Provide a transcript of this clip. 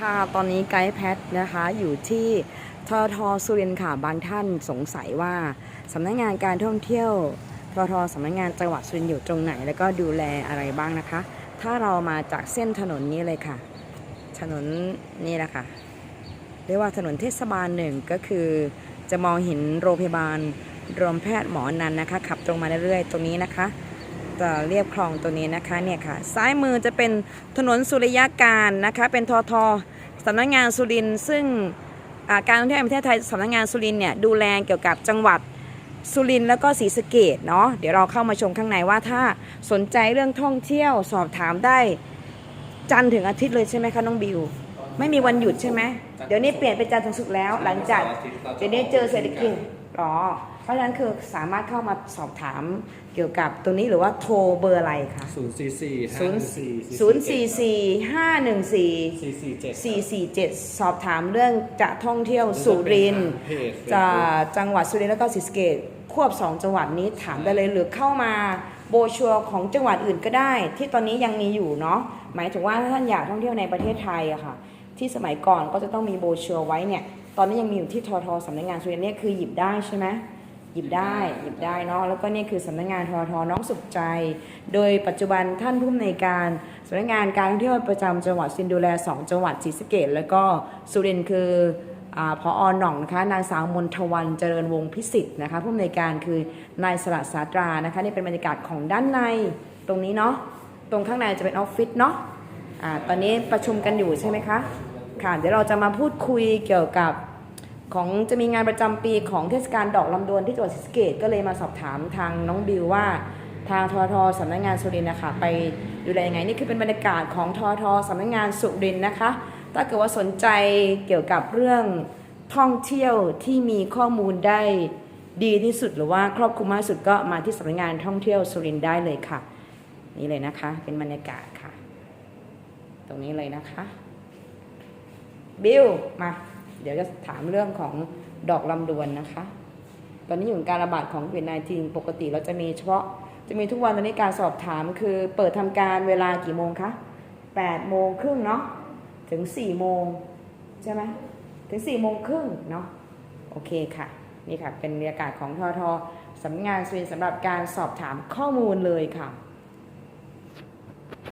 ค่ะ ตอนนี้ไกด์แพทนะคะ อยู่ที่ททสุรินทร์ค่ะ บางท่านสงสัยว่าสำนักงานการท่องเที่ยวททสำนักงานจังหวัดสุรินทร์อยู่ตรงไหน แล้วก็ดูแลอะไรบ้างนะคะ ถ้าเรามาจากเส้นถนนนี้เลยค่ะ ถนนนี่แหละค่ะ เรียกว่าถนนเทศบาลหนึ่งก็คือ จะมองเห็นโรงพยาบาลรวมแพทย์หมอนันนะคะ ขับตรงมาเรื่อยๆ ตรงนี้นะคะจะเรียบคลองตัวนี้นะคะเนี่ยค่ะ ซ้ายมือจะเป็นถนนสุริยการนะคะ เป็นทท สำนักงานสุรินทร์ซึ่งการท่องเที่ยวแห่งประเทศไทยสำนักงานสุรินทร์เนี่ยดูแลเกี่ยวกับจังหวัดสุรินทร์แล้วก็ศรีสะเกดเนาะเดี๋ยวเราเข้ามาชมข้างในว่าถ้าสนใจเรื่องท่องเที่ยวสอบถามได้จันถึงอาทิตย์เลยใช่ไหมคะน้องบิว ไม่มีวันหยุดใช่ไหมเดี๋ยวนี้เปลี่ยนเป็นจันทร์ถึงศุกร์แล้ว หลังจากเดี๋ยวนี้เจอเศรษฐกิจหรอ เพราะฉะนั้นคือสามารถเข้ามาสอบถามเกี่ยวกับตัวนี้หรือว่าโทรเบอร์อะไรคะศูนย์สี่สี่ศูนย์สี่ศูนย์สี่สี่ห้าหนึ่งสี่สี่สี่เจ็ดสี่สี่เจ็ดสอบถามเรื่องจะท่องเที่ยวสุรินทร์เพจจะจังหวัดสุรินทร์แล้วก็ศรีสะเกษควบสองจังหวัดนี้ถามได้เลยหรือเข้ามาโบรชัวร์ของจังหวัดอื่นก็ได้ ที่ตอนนี้ยังมีอยู่เนาะหมายถึงว่าถ้าท่านอยากท่องเที่ยวในประเทศไทยอะค่ะ ที่สมัยก่อนก็จะต้องมีโบรชัวร์ไว้เนี่ยตอนนี้ยังมีอยู่ที่ททสำนักงานสุรินทร์เนี่ยคือหยิบได้ใช่ไหมหยิบได้หยิบได้เนาะแล้วก็นี่คือสำนักงานททน้องสุขใจ โดยปัจจุบันท่านผู้อำนวยการสำนักงานการท่องเที่ยวประจำจังหวัดสุรินทร์ดูแล 2 จังหวัดศรีสะเกษแล้วก็สุรินทร์คืออาพออหน่องนะคะนางสาวมนทวันเจริญวงศ์พิสิทธิ์นะคะผู้อำนวยการคือนายสระสาตรานะคะนี่เป็นบรรยากาศของด้านในตรงนี้เนาะตรงข้างในจะเป็นออฟฟิศเนาะ อ่าตอนนี้ประชุมกันอยู่ใช่ไหมคะ ค่ะ เดี๋ยวเราจะมาพูดคุยเกี่ยวกับของจะมีงานประจำปีของเทศกาลดอกลำดวนที่จังหวัดศรีสะเกษก็เลยมาสอบถามทางน้องบิวว่าทางททสำนักงานสุรินทร์นะคะไปดูแลยังไงนี่คือเป็นบรรยากาศของททสำนักงานสุรินทร์นะคะ ถ้าเกิดว่าสนใจเกี่ยวกับเรื่องท่องเที่ยวที่มีข้อมูลได้ดีที่สุดหรือว่าครอบคลุมมากที่สุดก็มาที่สำนักงานท่องเที่ยวสุรินทร์ได้เลยค่ะ นี่เลยนะคะเป็นบรรยากาศค่ะ ตรงนี้เลยนะคะบิวมา เดี๋ยวจะถามเรื่องของดอกลำดวนนะคะ ตอนนี้อยู่ในการระบาดของโควิด -19 ปกติเราจะมีเฉพาะ จะมีทุกวันตอนนี้การสอบถามคือเปิดทำการเวลากี่โมงคะ8โมงครึ่งเนาะถึง4โมงใช่ไหมถึง4โมงครึ่งเนาะโอเคค่ะ นี่ค่ะ เป็นบรรยากาศของทอทสำนักงานสุรินย์สำหรับการสอบถามข้อมูลเลยค่ะ